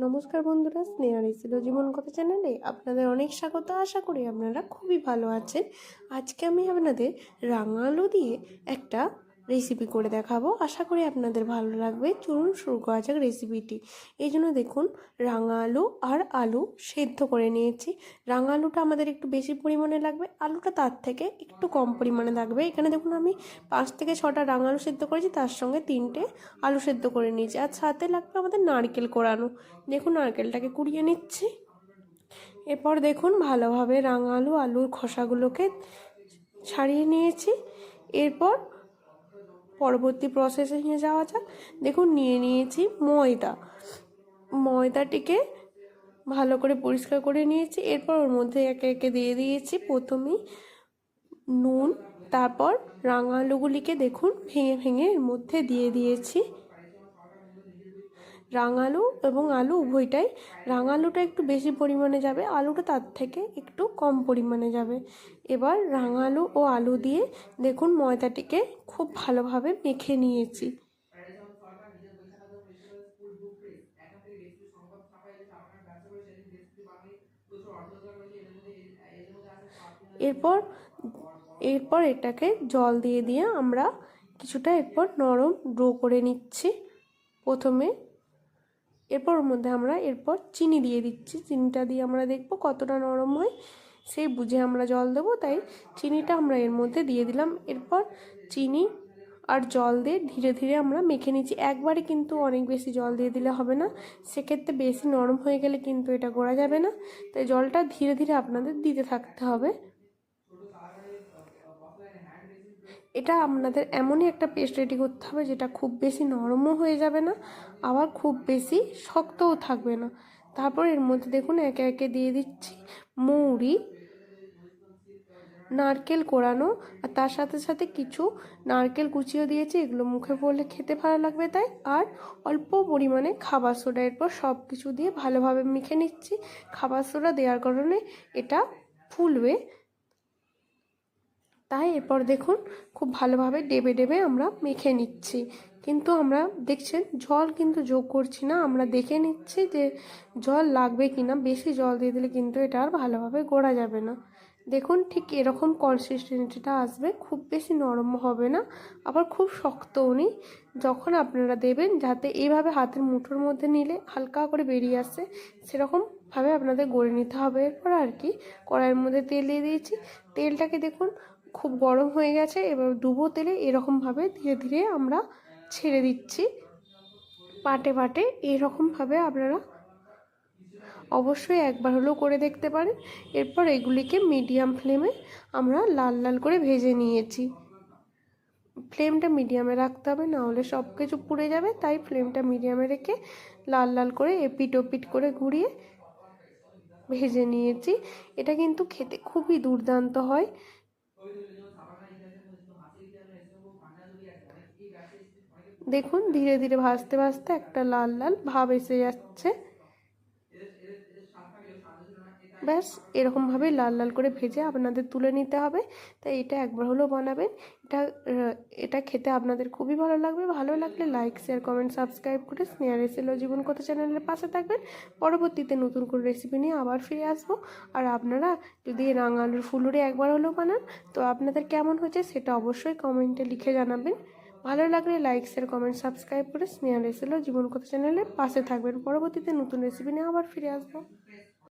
নমস্কার বন্ধুরা, স্নেহা ছিল জীবন কথা চ্যানেলে। আপনাদের অনেক স্বাগত, আশা করি আপনারা খুবই ভালো আছেন। আজকে আমি আপনাদের রাঙালো দিয়ে একটা রেসিপি করে দেখাবো। আশা করি আপনাদের ভালো লাগবে। চলুন শুরু করা যাক রেসিপিটি এই জন্য দেখুন রাঙা আলু আর আলু সেদ্ধ করে নিয়েছি। রাঙা আলুটা আমাদের একটু বেশি পরিমাণে লাগবে। আলুটা তার থেকে একটু কম পরিমাণে লাগবে। এখানে দেখুন, আমি পাঁচ থেকে ছটা রাঙা আলু সেদ্ধ করেছি। তার সঙ্গে তিনটে আলু সেদ্ধ করে নিয়েছি। আর সাথে লাগবে আমাদের নারকেল কোরানো। দেখুন, নারকেলটাকে কুড়িয়ে নিচ্ছি। এরপর দেখুন, ভালোভাবে রাঙা আলু আলুর খোসাগুলোকে ছাড়িয়ে নিয়েছি। এরপর পরবর্তী প্রসেসে নিয়ে যাওয়া যাক। দেখুন, নিয়ে নিয়েছি ময়দা। ময়দাটিকে ভালো করে পরিষ্কার করে নিয়েছি। এরপর ওর মধ্যে একে একে দিয়ে দিয়েছি প্রথমেই নুন, তারপর রাঙা আলুগুলিকে দেখুন, ভেঙে ভেঙে এর মধ্যে দিয়ে দিয়েছি। রাঙালু এবং আলু উভয়টাই, রাঙালুটা একটু বেশি পরিমাণে যাবে, আলুটা তার থেকে একটু কম পরিমাণে যাবে। এবার রাঙালু ও আলু দিয়ে দেখুন ময়দাটিকে খুব ভালোভাবে মেখে নিয়েছি। এরপর এরপর এটাকে জল দিয়ে দিয়ে আমরা কিছুটা এরপর নরম ডো করে নিচ্ছি। প্রথমে এরপর মধ্যে আমরা এরপর চিনি দিয়ে দিচ্ছি। চিনিটা দিয়ে আমরা দেখব কতটা নরম হয়। সেই বুঝে আমরা জল দেবো, তাই চিনিটা আমরা এর মধ্যে দিয়ে দিলাম। এরপর চিনি আর জল দিয়ে ধীরে ধীরে আমরা মেখে নিচ্ছি। একবারে কিন্তু অনেক বেশি জল দিয়ে দিলে হবে না। সেক্ষেত্রে বেশি নরম হয়ে গেলে কিন্তু এটা গোড়া যাবে না। তাই জলটা ধীরে ধীরে আপনাদের দিতে থাকতে হবে। এটা আপনাদের এমনই একটা পেস্ট রেডি করতে হবে যেটা খুব বেশি নরমও হয়ে যাবে না, আবার খুব বেশি শক্তও থাকবে না। তারপর এর মধ্যে দেখুন একে একে দিয়ে দিচ্ছি মৌরি, নারকেল কোড়ানো আর তার সাথে সাথে কিছু নারকেল কুচিও দিয়েছি, এগুলো মুখে পড়লে খেতে ভালো লাগবে তাই। আর অল্প পরিমাণে খাবার সোডা এরপর সব কিছু দিয়ে ভালোভাবে মেখে নিচ্ছি। খাবার সোডা দেওয়ার কারণে এটা ফুলবে। তাই এরপর দেখুন খুব ভালোভাবে ডেবে ডেবে আমরা মেখে নিচ্ছি। কিন্তু আমরা দেখছেন জল কিন্তু যোগ করছি না। আমরা দেখে নিচ্ছি যে জল লাগবে কি না বেশি জল দিয়ে দিলে কিন্তু এটা আর ভালোভাবে গড়া যাবে না। দেখুন ঠিক এরকম কনসিস্টেন্সিটা আসবে, খুব বেশি নরম হবে না, আবার খুব শক্তও নেই। যখন আপনারা দেবেন যাতে এইভাবে হাতের মুঠোর মধ্যে নিলে হালকা করে বেরিয়ে আসে, সেরকমভাবে আপনাদের গড়ে নিতে হবে। এরপর আর কি কড়াইয়ের মধ্যে তেল দিয়ে দিয়েছি। তেলটাকে দেখুন খুব গরম হয়ে গেছে, এবার ডুবো তেলে এরকমভাবে ধীরে ধীরে আমরা ছেড়ে দিচ্ছি। পাটে পাটে এরকমভাবে আপনারা অবশ্যই একবার হলেও করে দেখতে পারেন। এরপর এগুলিকে মিডিয়াম ফ্লেমে আমরা লাল লাল করে ভেজে নিয়েছি। ফ্লেমটা মিডিয়ামে রাখতে হবে, না হলে সব কিছু পুড়ে যাবে। তাই ফ্লেমটা মিডিয়ামে রেখে লাল লাল করে এপিট ওপিট করে ঘুরিয়ে ভেজে নিয়েছি। এটা কিন্তু খেতে খুবই দুর্দান্ত হয়। দেখুন, ধীরে ধীরে ভাজতে ভাজতে একটা লাল লাল ভাব এসে যাচ্ছে। ব্যাস, এরকমভাবে লাল লাল করে ভেজে আপনাদের তুলে নিতে হবে। তাই এটা একবার হলেও বানাবেন। এটা এটা খেতে আপনাদের খুবই ভালো লাগবে। ভালো লাগলে লাইক শেয়ার কমেন্ট সাবস্ক্রাইব করে স্নেহা রেসিলো জীবন কথা চ্যানেলের পাশে থাকবেন। পরবর্তীতে নতুন করে রেসিপি নিয়ে আবার ফিরে আসব। আর আপনারা যদি রাঙালুর ফুলুরি একবার হলেও বানান, তো আপনাদের কেমন হয়েছে সেটা অবশ্যই কমেন্টে লিখে জানাবেন। ভালো লাগলে লাইক শেয়ার কমেন্ট সাবস্ক্রাইব করে স্নেহা রেসিলো জীবন কথা চ্যানেলে পাশে থাকবেন। পরবর্তীতে নতুন রেসিপি নিয়ে আবার ফিরে আসব।